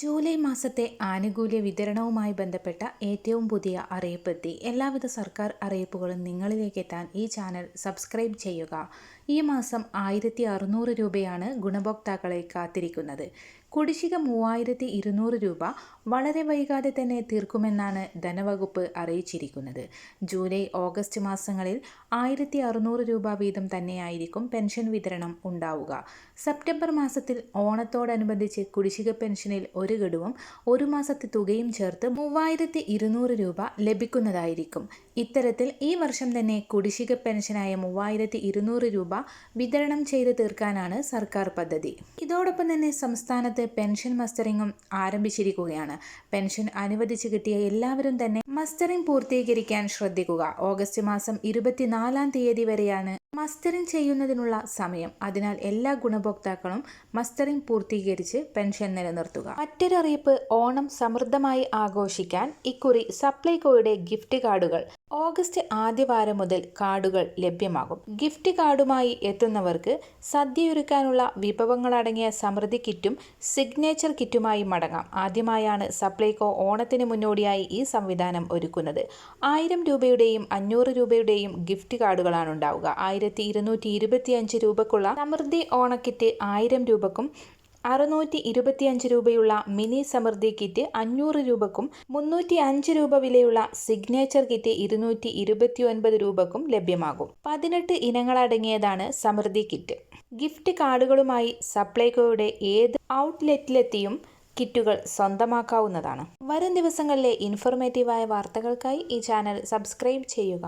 July മാസത്തെ ആനുകൂല്യ വിതരണവുമായി ബന്ധപ്പെട്ട ഏറ്റവും പുതിയ അറിയിപ്പെത്തി. എല്ലാവിധ സർക്കാർ അറിയിപ്പുകളും നിങ്ങളിലേക്ക് എത്താൻ ഈ ചാനൽ സബ്സ്ക്രൈബ് ചെയ്യുക. ഈ മാസം ആയിരത്തി അറുന്നൂറ് രൂപയാണ് ഗുണഭോക്താക്കളെ കാത്തിരിക്കുന്നത്. കുടിശ്ശിക മൂവായിരത്തി ഇരുന്നൂറ് രൂപ വളരെ വൈകാതെ തന്നെ തീർക്കുമെന്നാണ് ധനവകുപ്പ് അറിയിച്ചിരിക്കുന്നത്. ജൂലൈ ഓഗസ്റ്റ് മാസങ്ങളിൽ ആയിരത്തി അറുന്നൂറ് രൂപ വീതം തന്നെയായിരിക്കും പെൻഷൻ വിതരണം ഉണ്ടാവുക. സെപ്റ്റംബർ മാസത്തിൽ ഓണത്തോടനുബന്ധിച്ച് കുടിശ്ശിക പെൻഷനിൽ ഒരു ഗഡുവും ഒരു മാസത്തെ തുകയും ചേർത്ത് മൂവായിരത്തി ഇരുന്നൂറ് രൂപ ലഭിക്കുന്നതായിരിക്കും. ഇത്തരത്തിൽ ഈ വർഷം തന്നെ കുടിശ്ശിക പെൻഷനായ മൂവായിരത്തി ഇരുന്നൂറ് രൂപ വിതരണം ചെയ്ത് തീർക്കാനാണ് സർക്കാർ പദ്ധതി. ഇതോടൊപ്പം തന്നെ സംസ്ഥാനത്ത് പെൻഷൻ മസ്റ്ററിങ്ങും ആരംഭിച്ചിരിക്കുകയാണ്. പെൻഷൻ അനുവദിച്ചു കിട്ടിയ എല്ലാവരും തന്നെ മസ്റ്ററിംഗ് പൂർത്തീകരിക്കാൻ ശ്രദ്ധിക്കുക. ഓഗസ്റ്റ് മാസം ഇരുപത്തിനാലാം തീയതി വരെയാണ് മസ്റ്ററിംഗ് ചെയ്യുന്നതിനുള്ള സമയം. അതിനാൽ എല്ലാ ഗുണഭോക്താക്കളും മസ്റ്ററിംഗ് പൂർത്തീകരിച്ച് പെൻഷൻ നിലനിർത്തുക. മറ്റൊരു അറിയിപ്പ് ഓണം സമൃദ്ധമായി ആഘോഷിക്കാൻ ഇക്കുറി സപ്ലൈകോയുടെ ഗിഫ്റ്റ് കാർഡുകൾ. ഓഗസ്റ്റ് ആദ്യവാരം മുതൽ കാർഡുകൾ ലഭ്യമാകും. ഗിഫ്റ്റ് കാർഡുമായി എത്തുന്നവർക്ക് സദ്യയൊരുക്കാനുള്ള വിഭവങ്ങളടങ്ങിയ സമൃദ്ധി കിറ്റും സിഗ്നേച്ചർ കിറ്റുമായി മടങ്ങാം. ആദ്യമായാണ് സപ്ലൈകോ ഓണത്തിന് മുന്നോടിയായി ഈ സംവിധാനം ഒരുക്കുന്നത്. ആയിരം രൂപയുടെയും അഞ്ഞൂറ് രൂപയുടെയും ഗിഫ്റ്റ് കാർഡുകളാണ് ഉണ്ടാവുക ആയിരത്തി ഇരുന്നൂറ്റി ഇരുപത്തിയഞ്ച് രൂപക്കുള്ള സമൃദ്ധി ഓണക്കിറ്റ് ആയിരം രൂപക്കും അറുന്നൂറ്റി ഇരുപത്തിയഞ്ച് രൂപയുള്ള മിനി സമൃദ്ധി കിറ്റ് അഞ്ഞൂറ് രൂപക്കും മുന്നൂറ്റി അഞ്ച് രൂപ വിലയുള്ള സിഗ്നേച്ചർ കിറ്റ് ഇരുന്നൂറ്റി ഇരുപത്തി ഒൻപത് രൂപക്കും ലഭ്യമാകും. പതിനെട്ട് ഇനങ്ങളടങ്ങിയതാണ് സമൃദ്ധി കിറ്റ്. ഗിഫ്റ്റ് കാർഡുകളുമായി സപ്ലൈകോയുടെ ഏത് ഔട്ട്ലെറ്റിലെത്തിയും കിറ്റുകൾ സ്വന്തമാക്കാവുന്നതാണ്. വരും ദിവസങ്ങളിലെ ഇൻഫോർമേറ്റീവായ വാർത്തകൾക്കായി ഈ ചാനൽ സബ്സ്ക്രൈബ് ചെയ്യുക.